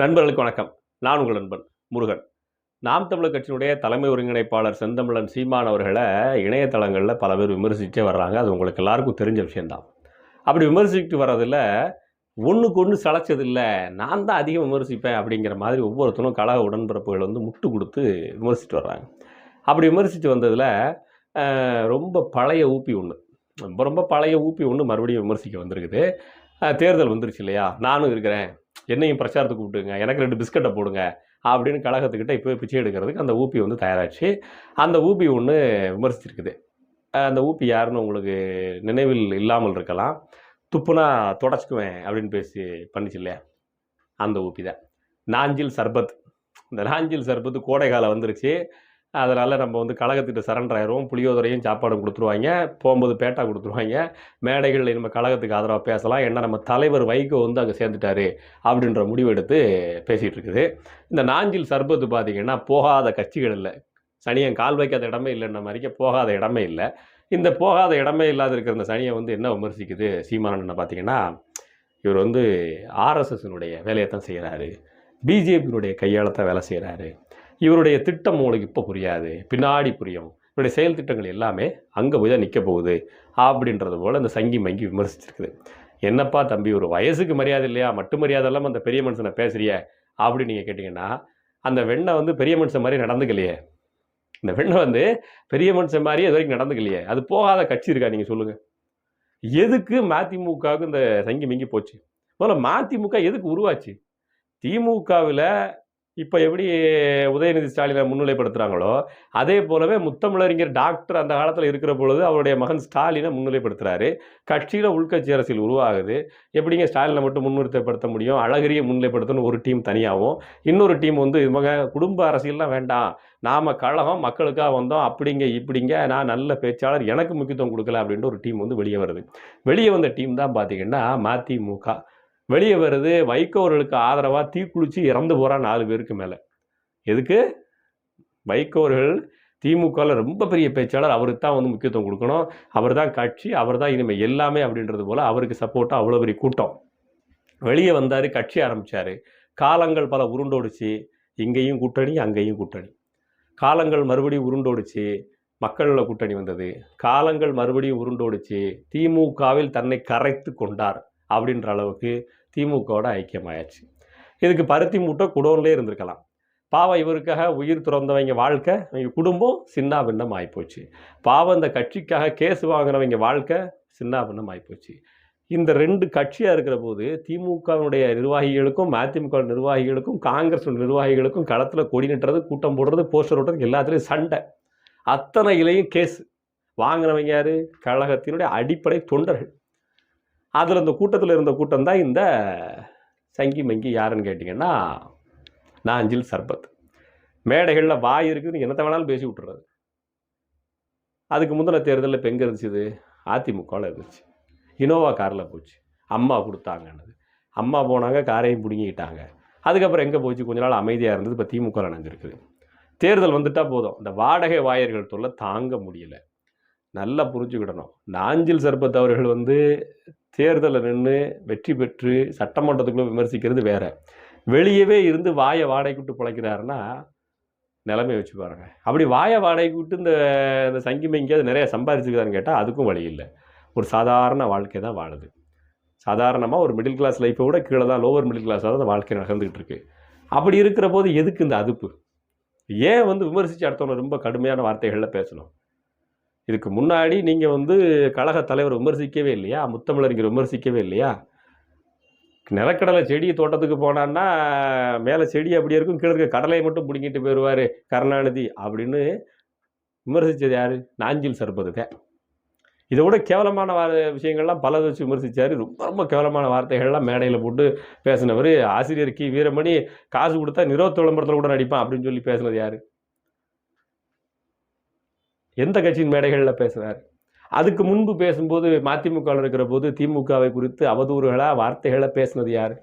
நண்பர்களுக்கு வணக்கம். நான் உங்கள் நண்பன் முருகன். நாம் தமிழர் கட்சியினுடைய தலைமை ஒருங்கிணைப்பாளர் செந்தமிழன் சீமான் அவர்களை இணையதளங்களில் பல பேர் விமர்சிச்சே வர்றாங்க. அது உங்களுக்கு எல்லாருக்கும் தெரிஞ்ச விஷயந்தான் அப்படி விமர்சிச்சுட்டு வர்றதில் ஒன்றுக்கு ஒன்று சளைச்சதில்லை நான் தான் அதிகம் விமர்சிப்பேன் அப்படிங்கிற மாதிரி ஒவ்வொருத்தரும் கழக உடன்பிறப்புகள் வந்து முட்டு கொடுத்து விமர்சிட்டு வர்றாங்க. அப்படி விமர்சித்து வந்ததில் ரொம்ப பழைய ஊப்பி ஒன்று ரொம்ப ரொம்ப பழைய ஊப்பி ஒன்று மறுபடியும் விமர்சிக்க வந்திருக்குது. தேர்தல் வந்துருச்சு இல்லையா? நானும் இருக்கிறேன். என்னையும் பிரச்சாரத்துக்கு கூப்பிட்டுங்க எனக்கு ரெண்டு பிஸ்கட்டை போடுங்க அப்படின்னு கழகத்துக்கிட்ட இப்போ பிச்சை எடுக்கிறதுக்கு அந்த ஊபி வந்து தயாராச்சு. அந்த ஊபி ஒன்று விமர்சிச்சிருக்குது. அந்த ஊபி யாருன்னு உங்களுக்கு நினைவில் இல்லாமல் இருக்கலாம். துப்புனா தொடச்சிக்குவேன் அப்படின்னு பேசி பண்ணிச்சு இல்லையா? அந்த ஊபி தான். நாஞ்சில் சர்பத். இந்த நாஞ்சில் சர்பத்து கோடை காலம் வந்துருச்சு. அதனால் நம்ம வந்து கழகத்துக்கிட்ட சரண்டர் ஆயிடுவோம் புளியோதரையும் சாப்பாடும் கொடுத்துருவாங்க. போகும்போது பேட்டா கொடுத்துருவாங்க. மேடைகளில் நம்ம கழகத்துக்கு ஆதரவாக பேசலாம். ஏன்னா நம்ம தலைவர் வைகோ வந்து அங்கே சேர்ந்துட்டாரு அப்படின்ற முடிவெடுத்து பேசிகிட்டு இருக்குது. இந்த நாஞ்சில் சர்பத்து பார்த்திங்கன்னா போகாத கட்சிகள் இல்லை. சனியன் கால் வைக்காத இடமே இல்லைன்ற மாதிரிக்க போகாத இடமே இல்லை. இந்த போகாத இடமே இல்லாத இருக்கிற இந்த சனியை வந்து என்ன விமர்சிக்குது? சீமானன் பார்த்தீங்கன்னா இவர் வந்து ஆர்எஸ்எஸ்னுடைய வேலையை தான் செய்கிறாரு பிஜேபியினுடைய கையாளத்தான் வேலை செய்கிறாரு இவருடைய திட்டம் உங்களுக்கு இப்போ புரியாது. பின்னாடி புரியும். இவருடைய செயல் திட்டங்கள் எல்லாமே அங்கே போய் தான் நிற்க போகுது அப்படின்றது போல் அந்த சங்கி மங்கி விமர்சிச்சிருக்குது. என்னப்பா தம்பி ஒரு வயசுக்கு மரியாதை இல்லையா? மட்டு மரியாதை இல்லாமல் அந்த பெரிய மனுஷனை பேசுறிய? அப்படின்னு நீங்கள் கேட்டிங்கன்னா அந்த வெண்ணை வந்து பெரிய மனுஷன் மாதிரி நடந்துக்கலையே. இந்த வெண்ணை வந்து பெரிய மனுஷன் மாதிரி இது வரைக்கும் நடந்துக்கலையே. அது போகாத கட்சி இருக்கா? நீங்கள் சொல்லுங்கள் எதுக்கு மதிமுகவுக்கு இந்த சங்கி மிங்கி போச்சு? முதல்ல மதிமுக எதுக்கு உருவாச்சு? திமுகவில் இப்போ எப்படி உதயநிதி ஸ்டாலினை முன்னிலைப்படுத்துகிறாங்களோ அதே போலவே முத்தமிழறிஞர் டாக்டர் அந்த காலத்தில் இருக்கிற பொழுது அவருடைய மகன் ஸ்டாலினை முன்னிலைப்படுத்துகிறாரு கட்சியில் உள்கட்சி அரசியல் உருவாகுது. எப்படிங்க ஸ்டாலினை மட்டும் முன்னிறுத்தப்படுத்த முடியும்? அழகிரியை முன்னிலைப்படுத்தணும் ஒரு டீம் தனியாகவும் இன்னொரு டீம் வந்து இது குடும்ப அரசியல்லாம் வேண்டாம். நாம் கழகம் மக்களுக்காக வந்தோம். அப்படிங்க இப்படிங்க நான் நல்ல பேச்சாளர் எனக்கு முக்கியத்துவம் கொடுக்கல அப்படின்ட்டு ஒரு டீம் வந்து வெளியே வருது. வெளியே வந்த டீம் தான் பார்த்தீங்கன்னா மதிமுக. வெளியே வருது வைகோவர்களுக்கு ஆதரவாக தீக்குளிச்சு இறந்து போகிறா நாலு பேருக்கு மேலே. எதுக்கு? வைகோவர்கள் திமுகவில் ரொம்ப பெரிய பேச்சாளர் அவருக்கு தான் வந்து முக்கியத்துவம் கொடுக்கணும். அவர் தான் கட்சி அவர் தான் இனிமேல் எல்லாமே அப்படின்றது போல் அவருக்கு சப்போர்ட்டாக அவ்வளோ பெரிய கூட்டம். வெளியே வந்தார் கட்சி ஆரம்பித்தார் காலங்கள் பல உருண்டோடிச்சு. இங்கேயும் கூட்டணி அங்கேயும் கூட்டணி. காலங்கள் மறுபடியும் உருண்டோடிச்சு. மக்களோட கூட்டணி வந்தது. காலங்கள் மறுபடியும் உருண்டோடிச்சு. திமுகவில் தன்னை கரைத்து கொண்டார். அப்படின்ற அளவுக்கு திமுகவோட ஐக்கியமாயாச்சு. இதுக்கு பருத்தி மூட்டை குடோன்லேயே இருந்திருக்கலாம். பாவம் இவருக்காக உயிர் துறந்தவங்க வாழ்க்கை அவங்க குடும்பம் சின்ன பின்னம் ஆகிப்போச்சு பாவம் இந்த கட்சிக்காக கேஸ் வாங்கினவங்க வாழ்க்கை சின்ன பின்னம் ஆகிப்போச்சு இந்த ரெண்டு கட்சியாக இருக்கிற போது திமுகவினுடைய நிர்வாகிகளுக்கும் மதிமுக நிர்வாகிகளுக்கும் காங்கிரஸ் நிர்வாகிகளுக்கும் களத்தில் கொடி நிட்டுறது கூட்டம் போடுறது போஸ்டர் ஓட்டுறது எல்லாத்துலேயும் சண்டை. அத்தனை இலையும் கேஸ். வாங்கினவங்க யார்? கழகத்தினுடைய அடிப்படை தொண்டர்கள். அதில் இந்த கூட்டத்தில் இருந்த கூட்டம் தான் இந்த சங்கி மங்கி யாருன்னு கேட்டிங்கன்னா நாஞ்சில் சர்பத். மேடைகளில் வாய் இருக்குது என்னத்தை வேணாலும் பேசி விட்டுறது அதுக்கு முந்தின தேர்தலில் இப்போ எங்கே இருந்துச்சு அதிமுகவில் இருந்துச்சு. இனோவா காரில் போச்சு. அம்மா கொடுத்தாங்கன்னு அம்மா போனாங்க காரையும் பிடுங்கிக்கிட்டாங்க. அதுக்கப்புறம் எங்கே போச்சு? கொஞ்ச நாள் அமைதியாக இருந்தது. இப்போ திமுக நினைஞ்சிருக்குது. தேர்தல் வந்துட்டால் போதும். இந்த வாடகை வாயர்கள் தொல்லை தாங்க முடியல. நல்லா புரிஞ்சுக்கிடணும். நாஞ்சில் சர்பத் அவர்கள் வந்து தேர்தலில் நின்று வெற்றி பெற்று சட்டமன்றத்துக்குள்ளே விமர்சிக்கிறது வேற. வெளியவே இருந்து வாயை வாடகைக்கு விட்டு பிழைக்கிறாருன்னா நிலைமை வச்சு பாருங்க. அப்படி வாயை வாடகைக்கு விட்டு இந்த இந்த சங்கி எங்கேயாவது நிறைய சம்பாதிச்சுக்கிறான்னு கேட்டால் அதுக்கும் வழி இல்லை. ஒரு சாதாரண வாழ்க்கை தான் வாழுது. சாதாரணமாக ஒரு மிடில் கிளாஸ் லைஃப்பை விட கீழே தான் லோவர் மிடில் கிளாஸாக தான் வாழ்க்கை நடந்துகிட்டு இருக்கு. அப்படி இருக்கிற போது எதுக்கு இந்த அதுப்பு? ஏன் வந்து விமர்சித்து அடுத்தவங்க ரொம்ப கடுமையான வார்த்தைகளில் பேசணும்? இதுக்கு முன்னாடி நீங்கள் வந்து கழக தலைவர் விமர்சிக்கவே இல்லையா? முத்தமிழறிஞர் விமர்சிக்கவே இல்லையா? நிலக்கடலை செடி தோட்டத்துக்கு போனான்னா மேலே செடி அப்படி இருக்கும் கீழே இருக்க கடலையை மட்டும் பிடிங்கிட்டு போயிடுவார் கருணாநிதி அப்படின்னு விமர்சித்தது யார்? நாஞ்சில் சர்பதுக. இதை விட கேவலமான வா விஷயங்கள்லாம் பல வச்சு விமர்சித்தார் ரொம்ப ரொம்ப கேவலமான வார்த்தைகள்லாம் மேடையில் போட்டு பேசினவர் ஆசிரியர் கி. வீரமணி காசு கொடுத்தா நிரோத் விளம்பரத்தில் கூட நடிப்பான் அப்படின்னு சொல்லி பேசுனது யார்? எந்த கட்சியின் மேடைகளில் பேசுகிறார் அதுக்கு முன்பு பேசும்போது மதிமுகவில் இருக்கிற போது திமுகவை குறித்து அவதூறுகளாக வார்த்தைகளை பேசுனது யார்?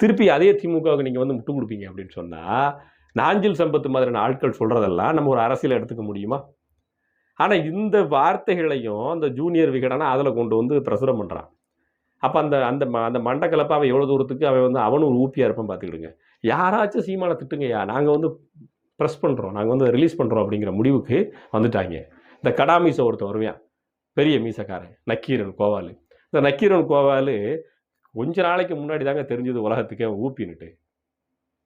திருப்பி அதே திமுகவுக்கு நீங்கள் வந்து முட்டு கொடுப்பீங்க அப்படின்னு சொன்னால் நாஞ்சில் சம்பத்து மாதிரியான ஆட்கள் சொல்கிறதெல்லாம் நம்ம ஒரு அரசியல் எடுத்துக்க முடியுமா? ஆனால் இந்த வார்த்தைகளையும் அந்த ஜூனியர் விகடனை அதில் கொண்டு வந்து பிரசுரம் பண்ணுறான் அப்போ அந்த அந்த ம அந்த மண்டக்கலப்பை அவன் எவ்வளோ தூரத்துக்கு அவன் வந்து அவனும் ஒரு ஊப்பியாக இருப்பான் பார்த்துக்கிடுங்க யாராச்சும் சீமானை திட்டுங்கய்யா. நாங்கள் வந்து ப்ரெஸ் பண்ணுறோம் நாங்கள் வந்து ரிலீஸ் பண்ணுறோம் அப்படிங்கிற முடிவுக்கு வந்துட்டாங்க. இந்த கடா மீசை ஒருத்தன் வருவேன். பெரிய மீசக்காரன் நக்கீரன் கோவாலு. இந்த நக்கீரன் கோவாலு கொஞ்ச நாளைக்கு முன்னாடி தாங்க தெரிஞ்சது உலகத்துக்கே அவன் ஊப்பின்னுட்டு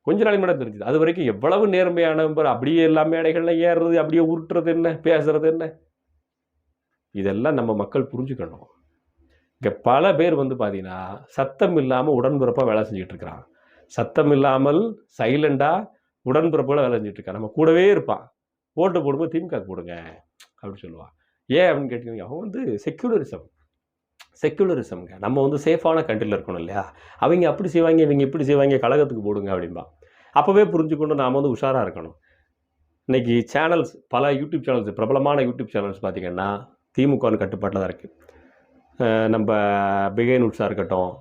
கொஞ்ச நாளைக்கு முன்னாடி தெரிஞ்சது. அது வரைக்கும் எவ்வளவு நேர்மையான அப்படியே எல்லா மேடைகளில் ஏறுறது அப்படியே உருட்டுறது என்ன பேசுறது என்ன? இதெல்லாம் நம்ம மக்கள் புரிஞ்சுக்கணும். இங்கே பல பேர் வந்து பார்த்தீங்கன்னா சத்தம் இல்லாமல் உடன்பிறப்பாக வேலை செஞ்சுட்டு இருக்கிறான் சத்தம் இல்லாமல் சைலண்டாக உடன்பிறப்போட வேலை செஞ்சுட்டு நம்ம கூடவே இருப்பான் ஓட்டு போடும்போது திமுக போடுங்க அப்படின்னு சொல்லுவான் ஏன் அப்படின்னு கேட்டிங்கன்னா அவன் வந்து செக்யூலரிசம் செக்யூலரிசம்ங்க நம்ம வந்து சேஃபான கண்ட்ரியில் இருக்கணும் இல்லையா? அவங்க அப்படி செய்வாங்க இவங்க இப்படி செய்வாங்க கழகத்துக்கு போடுங்க அப்படின்பா அப்போவே புரிஞ்சுக்கொண்டு நாம் வந்து உஷாராக இருக்கணும். இன்னைக்கு சேனல்ஸ் பல யூடியூப் சேனல்ஸ் பிரபலமான யூடியூப் சேனல்ஸ் பார்த்திங்கன்னா திமுகன்னு கட்டுப்பாட்டில் தான் இருக்குது நம்ம பிகைன் உட்ஸாக இருக்கட்டும்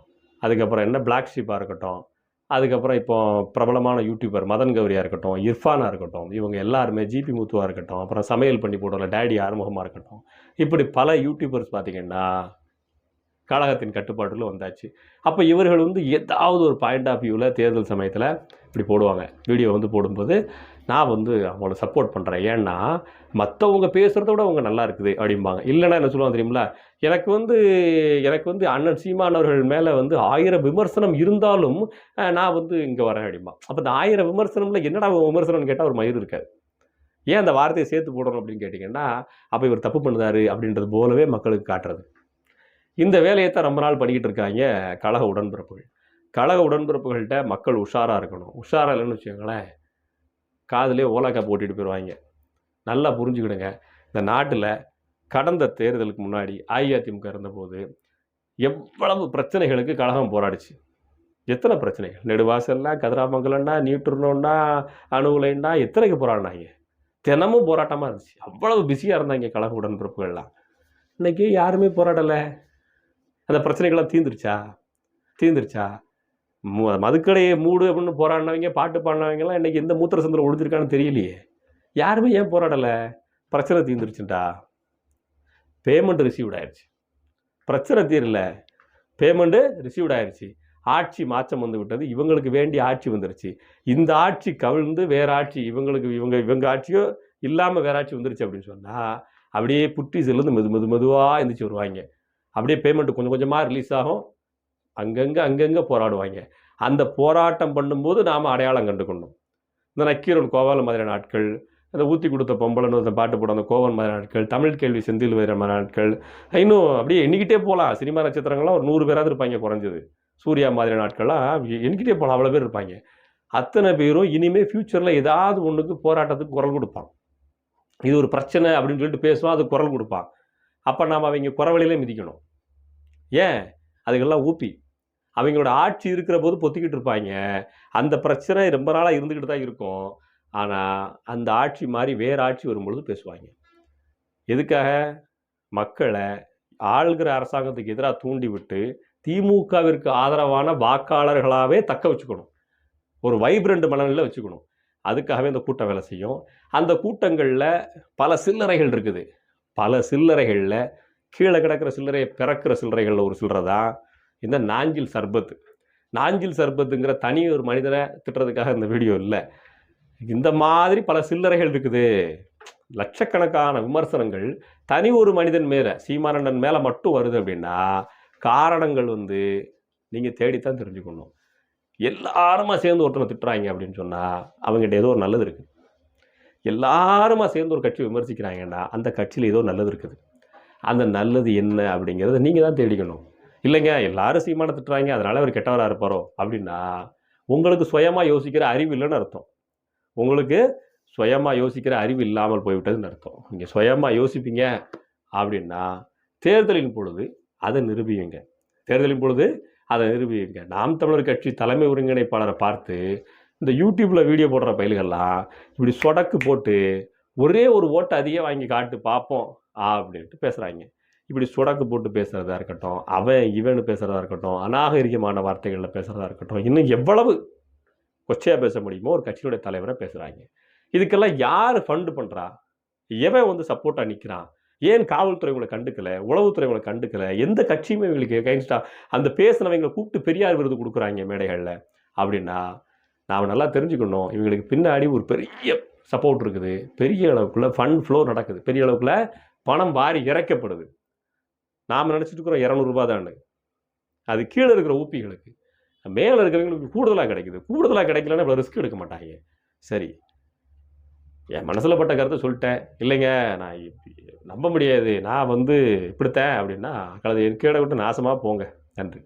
அதுக்கப்புறம் என்ன பிளாக் ஷீப்பாக இருக்கட்டும் அதுக்கப்புறம் இப்போ பிரபலமான யூடியூபர் மதன் கௌரியாக இருக்கட்டும் இர்ஃபானாக இருக்கட்டும் இவங்க எல்லாருமே ஜிபி முத்துவாக இருக்கட்டும் அப்புறம் சமையல் பண்ணி போடுற டேடி ஆறுமுகமாக இருக்கட்டும். இப்படி பல யூடியூபர்ஸ் பார்த்திங்கன்னா கழகத்தின் கட்டுப்பாட்டில் வந்தாச்சு. அப்போ இவர்கள் வந்து ஏதாவது ஒரு பாயிண்ட் ஆஃப் வியூவில் தேர்தல் சமயத்தில் இப்படி போடுவாங்க. வீடியோ வந்து போடும்போது நான் வந்து அவங்கள சப்போர்ட் பண்ணுறேன் ஏன்னா மற்றவங்க பேசுகிறத விட அவங்க நல்லா இருக்குது அப்படிம்பாங்க. இல்லைன்னா என்ன சொல்லுவாங்க தெரியுங்களா எனக்கு வந்து எனக்கு வந்து அண்ணன் சீமானவர்கள் மேலே வந்து ஆயிரம் விமர்சனம் இருந்தாலும் நான் வந்து இங்கே வரேன் அப்படிம்பா அப்போ இந்த ஆயிரம் விமர்சனம்ல என்னடா விமர்சனம்னு கேட்டால் ஒரு மயிர் இருக்காது ஏன் அந்த வார்த்தையை சேர்த்து போடணும் அப்படின்னு கேட்டிங்கன்னா அப்போ இவர் தப்பு பண்ணுதாரு அப்படின்றது போலவே மக்களுக்கு காட்டுறது. இந்த வேலையை தான் ரொம்ப நாள் பண்ணிக்கிட்டு இருக்காங்க. கழக உடன்பிறப்புகள். கழக உடன்பிறப்புகள்கிட்ட மக்கள் உஷாராக இருக்கணும். உஷாராக இல்லைன்னு வச்சுக்கோங்களேன் காதுலேயே ஓலாக்கா போட்டிட்டு போயிடுவாங்க நல்லா புரிஞ்சுக்கிடுங்க. இந்த நாட்டில் கடந்த தேர்தலுக்கு முன்னாடி அஇஅதிமுக இருந்தபோது எவ்வளவு பிரச்சனைகளுக்கு கழகம் போராடிச்சு. எத்தனை பிரச்சனைகள்? நெடுவாசல்னா கதிராமங்கலம்னா நியூட்ரனோன்னா அணுகுலைன்னா எத்தனைக்கு போராடினாங்க? தினமும் போராட்டமாக இருந்துச்சு. அவ்வளவு பிஸியாக இருந்தாங்க கழக உடன்பிறப்புகள்லாம். இன்னைக்கு யாருமே போராடலை. அந்த பிரச்சனைகள்லாம் தீந்துருச்சா தீந்துருச்சா மதுக்கடையை மூடு அப்படின்னு போராடினவங்க பாட்டு பாடினவங்கலாம் இன்னைக்கு எந்த மூத்திர சந்தில் ஒழிஞ்சிருக்கான்னு தெரியலையே. யாருமே ஏன் போராடலை? பிரச்சனை தீந்துருச்சுண்டா பேமெண்ட் ரிசீவ்ட் ஆயிடுச்சு பிரச்சனை தீரல. பேமெண்ட்டு ரிசீவ்ட் ஆயிடுச்சு ஆட்சி மாற்றம் வந்து விட்டது. இவங்களுக்கு வேண்டிய ஆட்சி வந்துருச்சு. இந்த ஆட்சி கவிழ்ந்து வேற ஆட்சி இவங்களுக்கு இவங்க இவங்க ஆட்சியோ இல்லாமல் வேற ஆட்சி வந்துருச்சு அப்படின்னு சொன்னால் அப்படியே புட்டிஸ்லேருந்து மெது மெது மெதுவாக எந்திரிச்சு வருவாங்க. அப்படியே பேமெண்ட் கொஞ்சம் கொஞ்சமாக ரிலீஸ் ஆகும். அங்கங்கே அங்கங்கே போராடுவாங்க. அந்த போராட்டம் பண்ணும்போது நாம் அடையாளம் கண்டுக்கணும் இந்த நக்கீரன் கோவால மாதிரியான ஆட்கள் அந்த ஊற்றி கொடுத்த பொம்பளைன்னு அந்த பாட்டு போட அந்த கோவன் மாதிரியான ஆட்கள் தமிழ் கேள்வி செந்தில் வேற மாதிரி ஆட்கள் இன்னும் அப்படியே எண்ணிக்கிட்டே போகலாம். சினிமா நட்சத்திரங்கள்லாம் ஒரு நூறு பேராவது இருப்பாங்க குறைஞ்சது. சூர்யா மாதிரியான ஆட்கள்லாம் எண்ணிக்கிட்டே போகலாம். அவ்வளோ பேர் இருப்பாங்க. அத்தனை பேரும் இனிமேல் ஃப்யூச்சரில் ஏதாவது ஒன்றுக்கு போராட்டத்துக்கு குரல் கொடுப்பான். இது ஒரு பிரச்சனை அப்படின்னு சொல்லிட்டு பேசுவான் அது குரல் கொடுப்பான். அப்போ நாம் அவங்க குறவழியிலே மிதிக்கணும். ஏன்? அதுக்கெல்லாம் ஊப்பி. அவங்களோட ஆட்சி இருக்கிற போது பொத்திக்கிட்டு இருப்பாங்க. அந்த பிரச்சனை ரொம்ப நாளாக இருந்துக்கிட்டு தான் இருக்கும். ஆனால் அந்த ஆட்சி மாதிரி வேறு ஆட்சி வரும்பொழுது பேசுவாங்க. எதுக்காக? மக்களை ஆள்கிற அரசாங்கத்துக்கு எதிராக தூண்டி விட்டு திமுகவிற்கு ஆதரவான வாக்காளர்களாகவே தக்க வச்சுக்கணும். ஒரு வைப்ரண்ட் மனநிலை வச்சுக்கணும். அதுக்காகவே இந்த கூட்டம் வேலை செய்யும். அந்த கூட்டங்களில் பல சில்லறைகள் இருக்குது. பல சில்லறைகளில் கீழே கிடக்கிற சில்லறையை பிறக்கிற சில்லறைகளில் ஒரு சில்லறை தான். இந்த நாஞ்சில் சர்பத்து. நாஞ்சில் சர்பத்துங்கிற தனி ஒரு மனிதனை திட்டுறதுக்காக இந்த வீடியோ இல்லை. இந்த மாதிரி பல சில்லறைகள் இருக்குது. லட்சக்கணக்கான விமர்சனங்கள் தனி ஒரு மனிதன் மேலே சீமானந்தன் மேலே மட்டும் வருது அப்படின்னா காரணங்கள் வந்து நீங்கள் தேடித்தான் தெரிஞ்சுக்கணும். எல்லாருமா சேர்ந்து ஒருத்தனை திட்டுறாங்க அப்படின்னு சொன்னால் அவங்ககிட்ட ஏதோ ஒரு நல்லது இருக்குது எல்லாருமா சேர்ந்து ஒரு கட்சி விமர்சிக்கிறாங்கன்னா அந்த கட்சியில் ஏதோ நல்லது இருக்குது. அந்த நல்லது என்ன அப்படிங்கிறத நீங்கள் தான் தேடிக்கணும். இல்லைங்க எல்லாரும் சீமான திட்டுறாங்க அதனால் அவர் கெட்டவராக இருப்பாரோ அப்படின்னா உங்களுக்கு சுயமாக யோசிக்கிற அறிவு இல்லைன்னு அர்த்தம். உங்களுக்கு சுயமாக யோசிக்கிற அறிவு இல்லாமல் போய்விட்டதுன்னு அர்த்தம். நீங்கள் சுயமாக யோசிப்பீங்க அப்படின்னா தேர்தலின் பொழுது அதை நிரூபியுங்க. தேர்தலின் பொழுது அதை நிரூபியுங்க. நாம் தமிழர் கட்சி தலைமை ஒருங்கிணைப்பாளரை பார்த்து இந்த யூடியூப்பில் வீடியோ போடுற பயில்கள்லாம் இப்படி சொடக்கு போட்டு ஒரே ஒரு ஓட்டை அதிகம் வாங்கி காட்டு பார்ப்போம் அப்படின்ட்டு பேசுகிறாங்க இப்படி சுடக்கு போட்டு பேசுகிறதா இருக்கட்டும் அவன் இவன் பேசுகிறதா இருக்கட்டும் அநாகரிகமான வார்த்தைகளில் பேசுகிறதா இருக்கட்டும் இன்னும் எவ்வளவு கொச்சையாக பேச முடியுமோ ஒரு கட்சியினுடைய தலைவரை பேசுகிறாங்க இதுக்கெல்லாம் யார் ஃபண்டு பண்ணுறா எவன் வந்து சப்போர்ட்டாக நிற்கிறான் ஏன் காவல்துறை உங்களை கண்டுக்கலை? உளவுத்துறை உங்களை கண்டுக்கலை? எந்த கட்சியுமே இவங்களுக்கு கைன்ஸ்டா அந்த பேசினவங்களை கூப்பிட்டு பெரியார் விருது கொடுக்குறாங்க மேடைகளில். அப்படின்னா நாம் நல்லா தெரிஞ்சுக்கணும். இவங்களுக்கு பின்னாடி ஒரு பெரிய சப்போர்ட் இருக்குது. பெரிய அளவுக்குள்ள ஃபண்ட் ஃப்ளோ நடக்குது. பெரிய அளவுக்குள்ள பணம் வாரி இறைக்கப்படுது. நாம் நினச்சிட்டு இருக்கிறோம் இரநூறுபா தான் அது கீழே இருக்கிற ஊப்பிகளுக்கு. மேலே இருக்கிறவங்களுக்கு கூடுதலாக கிடைக்குது. கூடுதலாக கிடைக்கலன்னா இவ்வளோ ரிஸ்க் எடுக்க மாட்டாங்க. சரி. என் மனசில் பட்ட கருத்தை சொல்லிட்டேன். இல்லைங்க நான் நம்ப முடியாது. நான் வந்து இப்படித்தேன் அப்படின்னா கழுதை கீழே விட்டு நாசமாக போங்க. நன்றி.